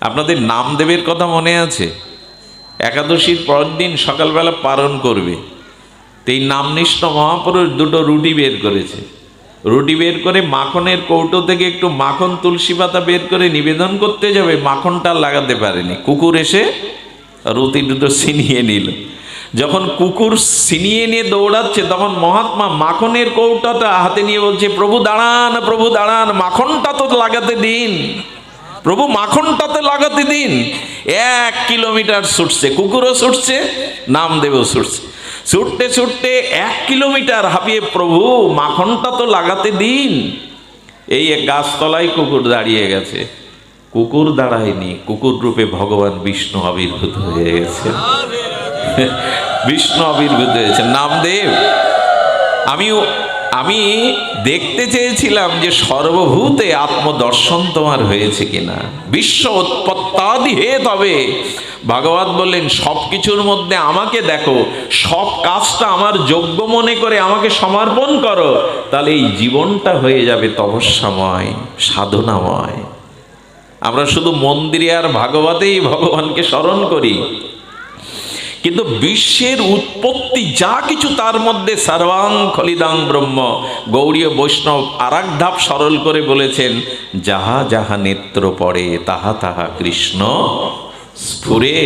আপনাদের নামদেবের কথা মনে আছে? একাদশীর পরের দিন সকালবেলা পালন করবে। তো এই নামনিষ্ঠ মহাপুরুষ দুটো রুটি বের করেছে। রুটি বের করে মাখনের কৌটো থেকে একটু মাখন তুলসী পাতা বের করে নিবেদন করতে যাবে, মাখনটা লাগাতে পারেনি। কুকুর এসে রুটি দুটো ছিনিয়ে নিল। যখন কুকুর ছিনিয়ে নিয়ে দৌড়াচ্ছে, তখন মহাত্মা মাখনের কৌটাটা হাতে নিয়ে বলছে, প্রভু দাঁড়ান প্রভু দাঁড়ান, মাখনটা তো লাগাতে দিন। প্রভু মাখনটাতে লাগাতে দিন। এক কিলোমিটার ছুটছে, কুকুরও ছুটছে নাম নামদেবও ছুটছে। ছুটতে ছুটতে এক কিলোমিটার হাঁপিয়ে প্রভু মাখনটা তো লাগাতে দিন। এই এক গাছতলায় কুকুর দাঁড়িয়ে গেছে। কুকুর দাঁড়ায়নি, কুকুর রূপে ভগবান বিষ্ণু আবির্ভূত হয়ে গেছে। বিষ্ণু আবির্ভূত হয়েছে। নামদেব, আমিও আমি দেখতে চেয়েছিলাম যে সর্বভূতে আত্মদর্শন তোমার হয়েছে কিনা। বিশ্ব উৎপত্তাদি হে তবে। ভাগবত বললেন, সব কিছুর মধ্যে আমাকে দেখো, সব কাজটা আমার যোগ্য মনে করে আমাকে সমর্পণ করো, তাহলে এই জীবনটা হয়ে যাবে তপস্যাময়, সাধনাময়। আমরা শুধু মন্দিরে আর ভাগবতেই ভগবানকে স্মরণ করি। কিন্তু বিশ্বের উৎপত্তি যা কিছু তার মধ্যে সর্বাং খলিদাং ব্রহ্ম। গৌরীয় বৈষ্ণব আর ধাপ সরল করে বলেছেন, যাহা যাহা নেত্র পড়ে, তাহা তাহা কৃষ্ণ স্ফুরে।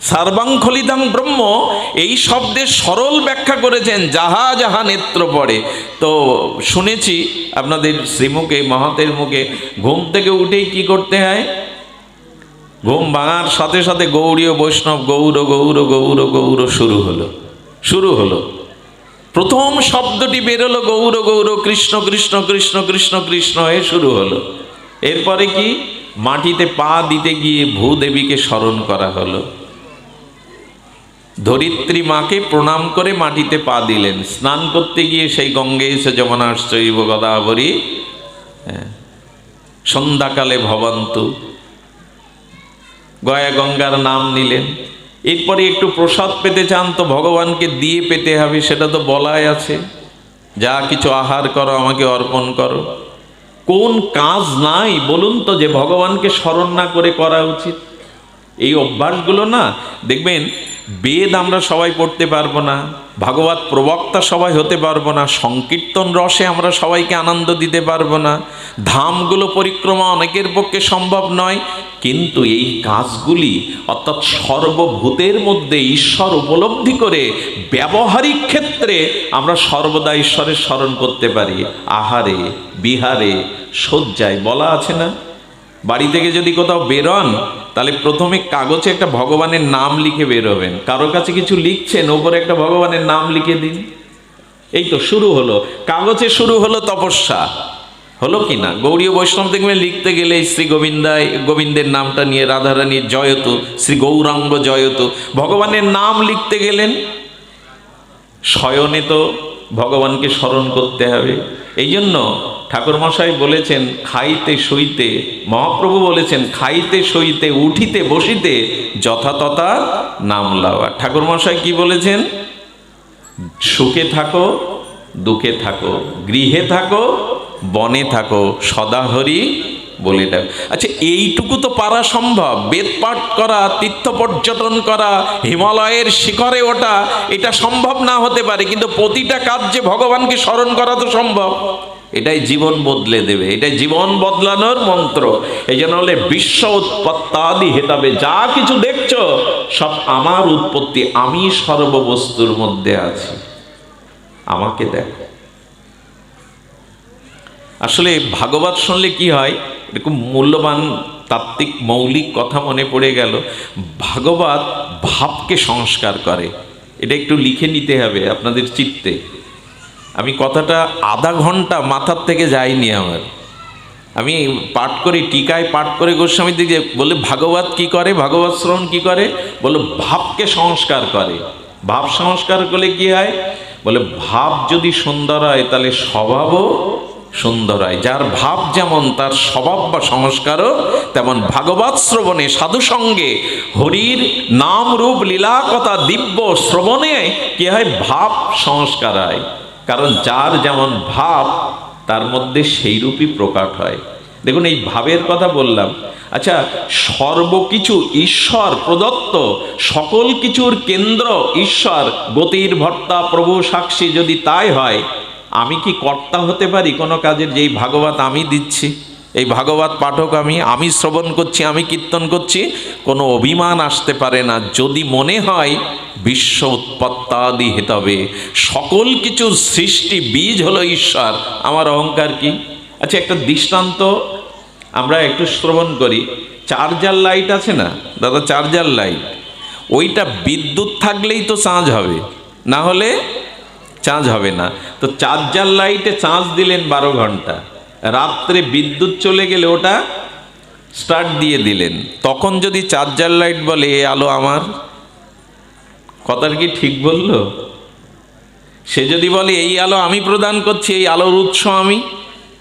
সর্বাং খলিদাং ব্রহ্ম এই শব্দের সরল ব্যাখ্যা করেছেন, যাহা যাহা নেত্র পড়ে। তো শুনেছি আপনাদের শ্রীমুখে, মহাতের মুখে, ঘুম থেকে উঠেই কি করতে হয়? ঘুম ভাঙার সাথে সাথে গৌরীয় বৈষ্ণব গৌর গৌর গৌর গৌর শুরু হলো। শুরু হলো। প্রথম শব্দটি বেরোলো গৌর গৌর, কৃষ্ণ কৃষ্ণ কৃষ্ণ কৃষ্ণ কৃষ্ণ হয়ে শুরু হলো। এরপরে কি? মাটিতে পা দিতে গিয়ে ভূদেবীকে স্মরণ করা হলো। ধরিত্রী মাকে প্রণাম করে মাটিতে পা দিলেন। স্নান করতে গিয়ে সেই গঙ্গে এসে যমনাশ্চৈব গদাবরী হ্যাঁ সন্ধ্যাকালে ভবন্তু। গয়া গঙ্গার নাম নিলেন। এরপরে একটু প্রসাদ পেতে চান তো ভগবানকে দিয়ে পেতে হবে, সেটা তো বলাই আছে। যা কিছু আহার করো, আমাকে অর্পণ করো। কোন কাজ নাই, বলুন তো, যে ভগবানকে স্মরণ না করে করা উচিত। এই অভ্যাসগুলো না, দেখবেন বেদ আমরা সবাই পড়তে পারব না, ভাগবত প্রবক্তা সবাই হতে পারব না, সংকীর্তন রসে আমরা সবাইকে আনন্দ দিতে পারব না, ধামগুলো পরিক্রমা অনেকের পক্ষে সম্ভব নয়, কিন্তু এই কাজগুলি অর্থাৎ সর্বভূতের মধ্যে ঈশ্বর উপলব্ধি করে ব্যবহারিক ক্ষেত্রে আমরা সর্বদা ঈশ্বরের স্মরণ করতে পারি। আহারে, বিহারে, শয্যায় বলা আছে না? বাড়ি থেকে যদি কোথাও বেরোন তাহলে প্রথমে কাগজে একটা ভগবানের নাম লিখে বেরোবেন কারও কাছে কিছু লিখছেন, ওপরে একটা ভগবানের নাম লিখে দিন। এই তো শুরু হলো। কাগজে শুরু হলো তপস্যা। হলো কি না? গৌরীয় বৈষ্ণব দেখবেন লিখতে গেলে শ্রী গোবিন্দায়, গোবিন্দের নামটা নিয়ে রাধারানীর জয়তু, শ্রী গৌরাঙ্গ জয়তু, ভগবানের নাম লিখতে গেলেন। শয়নে তো ভগবানকে স্মরণ করতে হবে। এই জন্য ঠাকুরমশাই বলেছেন, খাইতে শুইতে মহাপ্রভু বলেছেন, খাইতে শুইতে উঠিতে, বসিতে যথাতথা নাম লওয়া। ঠাকুরমশাই কি বলেছেন? সুখে থাকো, দুঃখে থাকো, গৃহে থাকো, বনে থাকো সদাহরি বলে ডাক। আচ্ছা এইটুকু তো পারা সম্ভব। বেদপাঠ করা, তীর্থ পর্যটন করা, হিমালয়ের শিখরে ওঠা, এটা সম্ভব না হতে পারে। কিন্তু প্রতিটা কাজ যে ভগবানকে স্মরণ করা তো সম্ভব। এটাই জীবন বদলে দেবে, এটাই জীবন বদলানোর মন্ত্র। এই জন্য হলে বিশ্ব উৎপত্তাদি হেতাবে যা কিছু দেখছ, সব আমার উৎপত্তি, আমি সর্ববস্তুর মধ্যে আছি। আমাকে দেখো। আসলে ভাগবত শুনলে কি হয়, এরকম মূল্যবান তাত্ত্বিক মৌলিক কথা মনে পড়ে গেল, ভাগবত ভাবকে সংস্কার করে। এটা একটু লিখে নিতে হবে আপনাদের চিত্তে। আমি কথাটা আধা ঘণ্টা মাথার থেকে যাইনি আমার। আমি পাঠ করি, টিকায় পাঠ করে গোস্বামী দিকে বলে, ভাগবত কি করে? ভাগবত শ্রবণ কি করে? বলে, ভাবকে সংস্কার করে। ভাব সংস্কার করলে কি হয়? বলে, ভাব যদি সুন্দর হয়, তাহলে স্বভাবও সুন্দর হয়। যার ভাব যেমন, তার স্বভাব বা সংস্কারও তেমন। ভাগবত শ্রবণে সাধু সঙ্গে হরির নাম রূপ, লীলা, কথা, দিব্য শ্রবণে কি হয়? ভাব সংস্কার হয়। কারণ যার যেমন ভাব, তার মধ্যে সেই রূপই প্রকাট হয়। দেখুন, এই ভাবের কথা বললাম। আচ্ছা সর্বকিছু ঈশ্বর, প্রদত্ত সকল কিছুর কেন্দ্র ঈশ্বর, গতির ভর্তা, প্রভু সাক্ষী যদি তাই হয়, আমি কি কর্তা হতে পারি কোনো কাজের? যেই ভাগবত আমি দিচ্ছি। এই ভাগবত পাঠক আমি আমি শ্রবণ করছি, আমি কীর্তন করছি, কোনো অভিমান আসতে পারে না। যদি মনে হয় বিশ্ব উৎপত্তাদি হেতবে, সকল কিছু সৃষ্টি বীজ হলো ঈশ্বর, আমার অহংকার কি? আচ্ছা একটা দৃষ্টান্ত, আমরা একটু শ্রবণ করি। চার্জার লাইট আছে না? দাদা, চার্জার লাইট। ওইটা বিদ্যুৎ থাকলেই তো চার্জ হবে, না হলে চার্জ হবে না। তো চার্জার লাইটে চার্জ দিলেন বারো ঘণ্টা। রাত্রে বিদ্যুৎ চলে গেলে ওটা স্টার্ট দিয়ে দিলেন। তখন যদি চার্জার লাইট বলে, এ আলো আমার। কথার কি ঠিক বলল? সে যদি বলে, এই আলো আমি প্রদান করছি, এই আলোর উৎস আমি।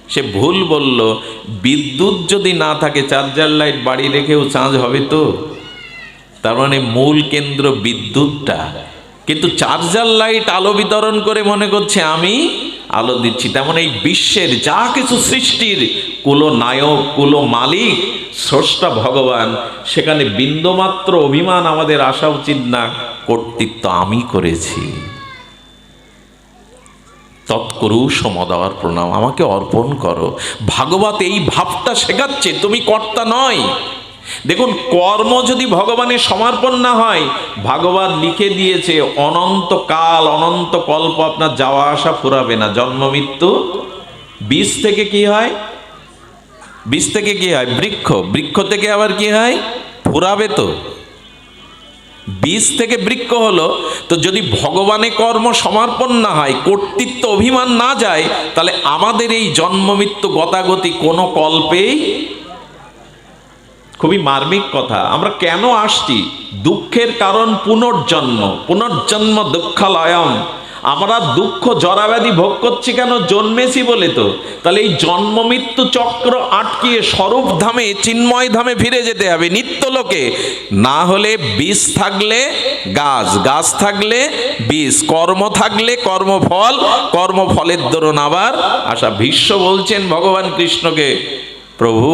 সে ভুল বলল। বিদ্যুৎ যদি না থাকে চার্জার লাইট বাড়ি রেখেও চার্জ হবে তো? তার মানে মূল কেন্দ্র বিদ্যুৎটা। কিন্তু চার্জার লাইট আলো বিতরণ করে মনে করছে, আমি আলো দিচ্ছি। তেমন এই বিশ্বের যা কিছু সৃষ্টির কুলো নায়ক কুলো মালিক স্রষ্টা ভগবান, সেখানে বিন্দুমাত্র অভিমান আমাদের আসা উচিত না, কর্তৃত্ব আমি করেছি। তৎকরু সমদার প্রণাম, আমাকে অর্পণ করো। ভাগবত এই ভাবটা শেখাচ্ছে, তুমি কর্তা নয়। দেখুন, কর্ম যদি ভগবানের সমর্পণ না হয় ভাগবত লিখে দিয়েছে অনন্ত কাল অনন্ত কল্প আপনার যাওয়া আসা ফুরাবে না। জন্ম, মৃত্যু বীজ থেকে কি হয়? বীজ থেকে কি হয়? বৃক্ষ। বৃক্ষ থেকে আবার কি হয়? ফুরাবে তো। বীজ থেকে বৃক্ষ হলো, তো যদি ভগবানে কর্ম সমর্পণ না হয়, কর্তৃত্ব অভিমান না যায়, তাহলে আমাদের এই জন্ম, মৃত্যু, গতাগতি কোনো কল্পেই খুবই মার্মিক কথা। আমরা কেন আসছি? দুঃখের কারণ পুনর্জন্ম পুনর্জন্ম দুঃখালয়ম। আমরা দুঃখ জরাব্যাধি ভোগ করছি কেন? জন্মেছি বলে তো। তাহলে এই জন্ম মৃত্যু চক্র আটকিয়ে স্বরূপ ধামে, চিন্ময় ধামে ফিরে যেতে হবে নিত্যলোকে না হলে বীজ থাকলে গাছ গাছ থাকলে বীজ, কর্ম থাকলে কর্মফল, কর্মফলের দরুন আবার আশা ভীষ্ম বলছেন ভগবান কৃষ্ণকে, প্রভু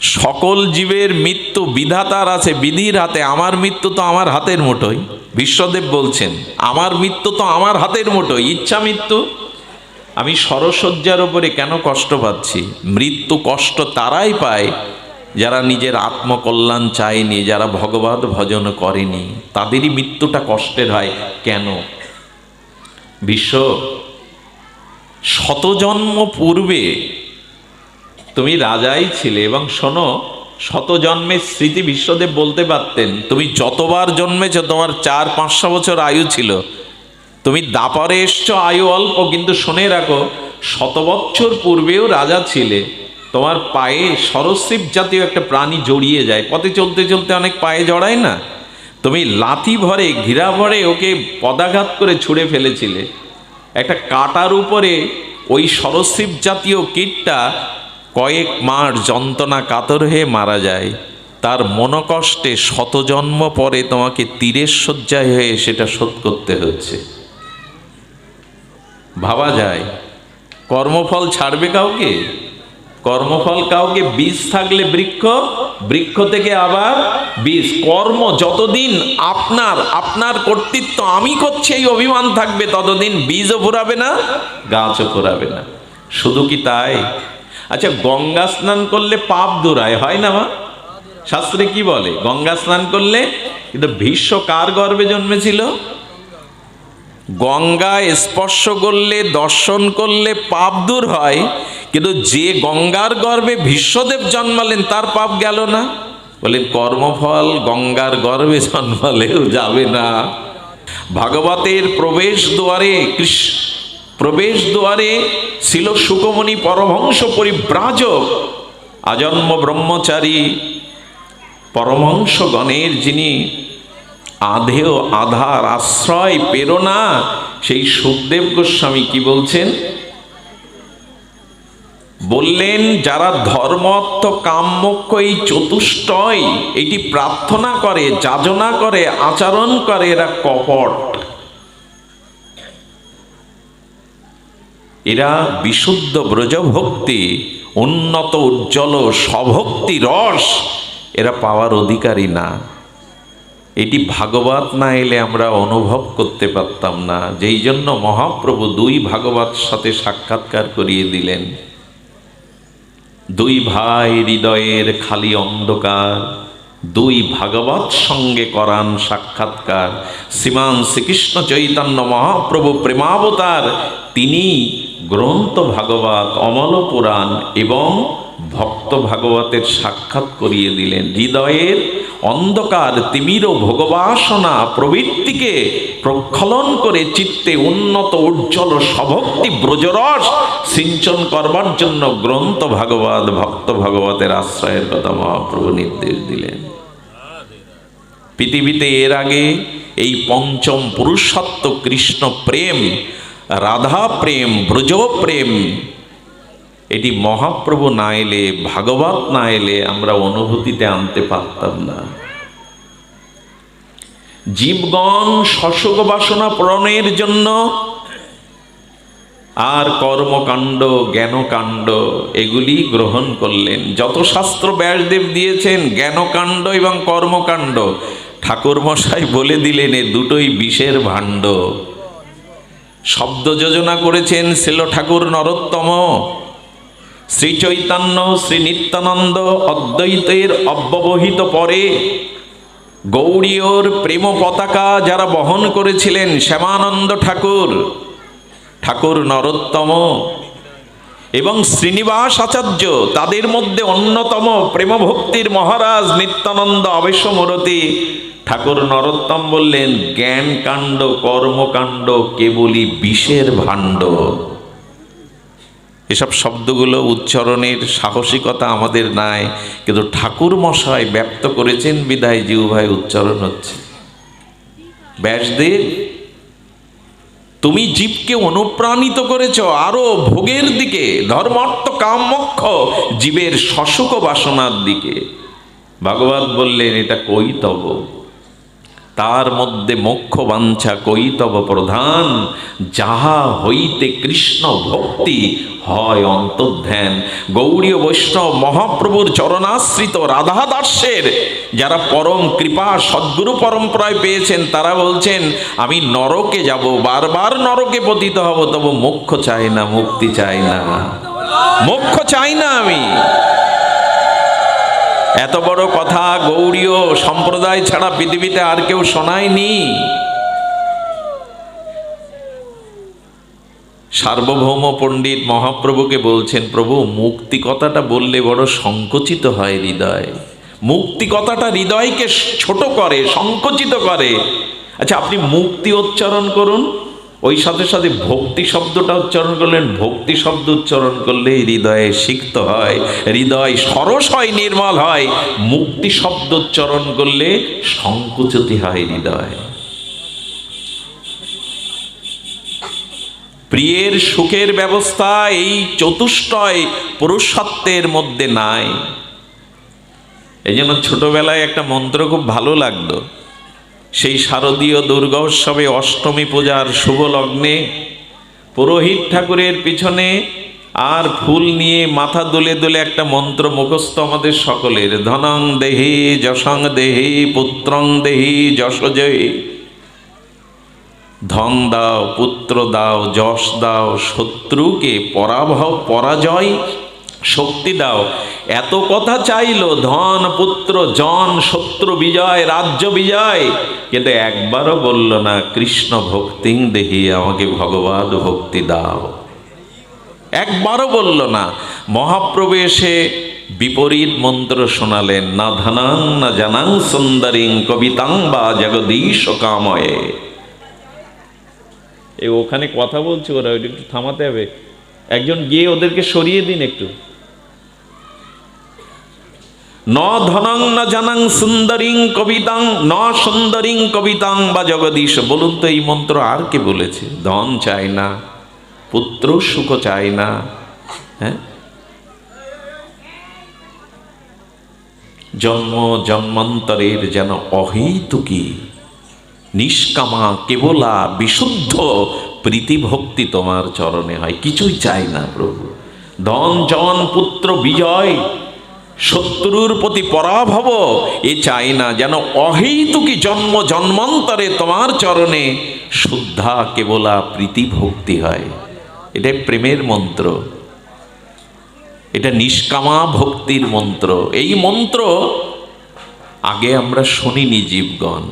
সকল জীবের মৃত্যু বিধাতার আছে, বিধির হাতে। আমার মৃত্যু তো আমার হাতের মুঠোই বিশ্বদেব বলছেন, আমার মৃত্যু তো আমার হাতের মুঠোই ইচ্ছা মৃত্যু? আমি সরসজ্জার ওপরে কেন কষ্ট পাচ্ছি? মৃত্যু কষ্ট তারাই পায়। যারা নিজের আত্মকল্যাণ চায়নি, যারা ভগবত ভজন করেনি, তাদেরই মৃত্যুটা কষ্টের হয়। কেন? বিশ্ব, শতজন্ম পূর্বে তুমি রাজাই ছিলে এবং শোনো, শত জন্মের স্মৃতি বিশ্বদেব বলতে পারতেন, তুমি যতবার জন্মেছ তোমার চার পাঁচশো বছর আয়ু ছিল। তুমি দাপারে এসছো আয়ু অল্প, কিন্তু শুনে রাখো, শত বছর পূর্বেও রাজা ছিলে। তোমার পায়ে সরস্বীপ জাতীয় একটা প্রাণী জড়িয়ে যায়। পথে চলতে চলতে অনেক পায়ে জড়ায় না? তুমি লাথি ভরে, ঘিরা ভরে ওকে পদাঘাত করে ছুঁড়ে ফেলেছিলে। একটা কাটার উপরে ওই সরস্বীপ জাতীয় কীটটা কয়েক মাস যন্ত্রণা কাতর হয়ে মারা যায়। তার মনকষ্টে শতজন্ম পরে তোমাকে তীরের শয্যায় হয়ে সেটা শোধ করতে হচ্ছে। ভাবা যায়, কর্মফল ছাড়বে কাউকে? কর্মফল কাউকে বীজ থাকলে বৃক্ষ বৃক্ষ থেকে আবার বীজ। কর্ম যতদিন আপনার আপনার কর্তৃত্ব আমি করছি, এই অভিমান থাকবে, ততদিন বীজও ফুরাবে না, গাছও ফুরাবে না। শুধু কি তাই? আচ্ছা গঙ্গা স্নান করলে পাপ দূরায়, হয় না মা? শাস্ত্রে কি বলে? গঙ্গা স্নান করলে কিন্তু ভীষ্ম কার গর্ভে জন্মেছিল? গঙ্গা স্পর্শ করলে, দর্শন করলে পাপ দূর হয়, কিন্তু যে গঙ্গার গর্ভে ভীষ্মদেব জন্মালেন, তার পাপ গেল না। বলেন কর্মফল গঙ্গার গর্ভে জন্মালেও যাবে না। ভাগবতের প্রবেশ দুয়ারে কৃষ্ণ প্রবেশ দুয়ারে ছিল সুকমণি পরমহংস পরিব্রাজক, আজন্ম ব্রহ্মচারী পরমহংস গণের যিনি আধেয় আধার আশ্রয় প্রেরণা, সেই সুখদেব গোস্বামী কি বলছেন? বললেন, যারা ধর্মত্ব কাম্যক্ষ এই চতুষ্টয়, এটি প্রার্থনা করে, যাজনা করে, আচরণ করে, এরা কপট। এরা বিশুদ্ধ ব্রজভক্তি, উন্নত উজ্জ্বল স্বভক্তি রস, এরা পাওয়ার অধিকারী না। এটি ভাগবত না এলে আমরা অনুভব করতে পারতাম না। যেই জন্য মহাপ্রভু দুই ভাগবত সাথে সাক্ষাৎকার করিয়ে দিলেন। দুই ভাই হৃদয়ের খালি অন্ধকার, দুই ভাগবত সঙ্গে করান সাক্ষাৎকার। শ্রীমান শ্রীকৃষ্ণ চৈতন্য মহাপ্রভু প্রেমাবতার তিনি গ্রন্থ ভাগবত, অমল পুরাণ এবং ভক্ত ভাগবতের সাক্ষাৎ করিয়ে দিলেন। হৃদয়ের অন্ধকার তিমির ভোগবাসনা প্রবৃত্তিকে প্রক্ষলন করে চিত্তে উন্নত, উজ্জ্বল সভক্তি ব্রজরস সিঞ্চন করবার জন্য গ্রন্থ ভাগবত, ভক্ত ভাগবতের আশ্রয়ের কথা মহাপ্রভু নির্দেশ দিলেন। পৃথিবীতে এর আগে এই পঞ্চম পুরুষত্ব কৃষ্ণ প্রেম রাধা প্রেম, ব্রজ প্রেম। এটি মহাপ্রভু না এলে ভাগবত না এলে আমরা অনুভূতিতে আনতে পারতাম না। জীবগণ শশক বাসনা পূরণের জন্য আর কর্মকাণ্ড, জ্ঞানকাণ্ড এগুলি গ্রহণ করলেন। যত শাস্ত্র ব্যাসদেব দিয়েছেন, জ্ঞানকাণ্ড এবং কর্মকাণ্ড ঠাকুর মশাই বলে দিলেন, এ দুটোই বিষের ভাণ্ড। শব্দ যোজনা করেছেন শিল ঠাকুর নরোত্তম। শ্রী চৈতন্য, শ্রী নিত্যানন্দ অদ্বৈতের অব্যবহিত পরে গৌরীয়র প্রেম পতাকা যারা বহন করেছিলেন শ্যামানন্দ ঠাকুর ঠাকুর নরোত্তম এবং শ্রীনিবাস আচার্য, তাদের মধ্যে অন্যতম প্রেমভক্তির মহারাজ নিত্যানন্দ আবেশমরতি ঠাকুর নরোত্তম বললেন জ্ঞান কাণ্ড কর্মকাণ্ড কেবলই বিষের ভাণ্ড। এসব শব্দগুলো উচ্চারণের সাহসিকতা আমাদের নাই, কিন্তু ঠাকুর মশাই ব্যক্ত করেছেন বিদায় জিউ ভাই উচ্চারণ হচ্ছে। ব্যাসদেব, তুমি জীবকে অনুপ্রাণিত করেছ আরও ভোগের দিকে, ধর্মার্থ কাম মোক্ষ জীবের শশুক বাসনার দিকে। ভাগবত বললেন, এটা কৈতব তার মধ্যে মোক্ষ বাঞ্ছা কৈতব প্রধান। যাহা হইতে কৃষ্ণ ভক্তি হয় অন্তর্ধ্যান। গৌরীয় বৈষ্ণব মহাপ্রভুর চরণাশ্রিত রাধা দাসের যারা পরম কৃপা সদ্গুরু পরম্পরায় পেয়েছেন, তারা বলছেন, আমি নরকে যাব, বারবার নরকে পতিত হব, তবু মোক্ষ চাই না, মুক্তি চাই না। মোক্ষ চাই না আমি। এত বড় কথা গৌরীয় সম্প্রদায় ছাড়া পৃথিবীতে আর কেউ শোনায়নি। সার্বভৌম পণ্ডিত মহাপ্রভুকে বলছেন, প্রভু, মুক্তি কথাটা বললে বড় সংকুচিত হয় হৃদয়। মুক্তি কথাটা হৃদয়কে ছোট করে, সংকুচিত করে। আচ্ছা আপনি মুক্তি উচ্চারণ করুন। ওই সাথে সাথে ভক্তি শব্দটা উচ্চারণ করলেন, ভক্তি শব্দ উচ্চারণ করলে হৃদয়ে সিক্ত হয়, হৃদয় সরস হয়, নির্মল হয়। মুক্তি শব্দ উচ্চারণ করলে সংকুচিত হয় হৃদয়। প্রিয়ের সুখের ব্যবস্থা এই চতুষ্টয় পুরুষত্বের মধ্যে নাই। এই জন্য ছোটবেলায় একটা মন্ত্র খুব ভালো লাগতো সেই শারদীয় দুর্গা উৎসবে অষ্টমী পূজার শুভ লগ্নে পুরোহিত ঠাকুরের পিছনে আর ফুল নিয়ে মাথা দুলে দুলে একটা মন্ত্র মুখস্থ আমাদের সকলের। ধনং দেহি যশং দেহি পুত্রং দেহি যশজয়ী ধন দাও, পুত্র দাও, যশ দাও, শত্রুকে, পরাভব, পরাজয় শক্তি দাও। এত কথা চাইল, ধন, পুত্র, জন, শত্রু, বিজয়, রাজ্য, বিজয়। কিন্তু একবারও বলল না, কৃষ্ণ ভক্তি দেহি, আমাকে ভগবান ভক্তি দাও। একবারও বলল না মহাপ্রভু এসে বিপরীত মন্ত্র শোনালেন, না ধানাং, না জানাং সুন্দরীং কবিতাং বা জগদীশ কাময়ে। এই ওখানে কথা বলছে ওরা, ওইটা একটু থামাতে হবে। একজন গিয়ে ওদেরকে সরিয়ে দিন একটু। ন ধনং না জানাং সুন্দরীং কবিতাং, ন সুন্দরীং কবিতাং বা জগদীশ, বলুন তো এই মন্ত্র আর কে বলেছে? ধন চায় না, পুত্র সুখ চায় না হ্যাঁ? জন্ম জন্মান্তরের যেন অহেতুকী, নিষ্কামা কেবলা বিশুদ্ধ প্রীতিভক্তি তোমার চরণে হয়, কিছুই চাই না প্রভু। ধন, জন, পুত্র, বিজয় শত্রুর প্রতি পরাভব এ চাই না যেন অহেতুকি জন্ম জন্মান্তরে তোমার চরণে শুদ্ধা কেবলা প্রীতি ভক্তি হয়। এটা প্রেমের মন্ত্র। এটা নিষ্কামা ভক্তির মন্ত্র। এই মন্ত্র আগে আমরা শুনিনি জীবগণ।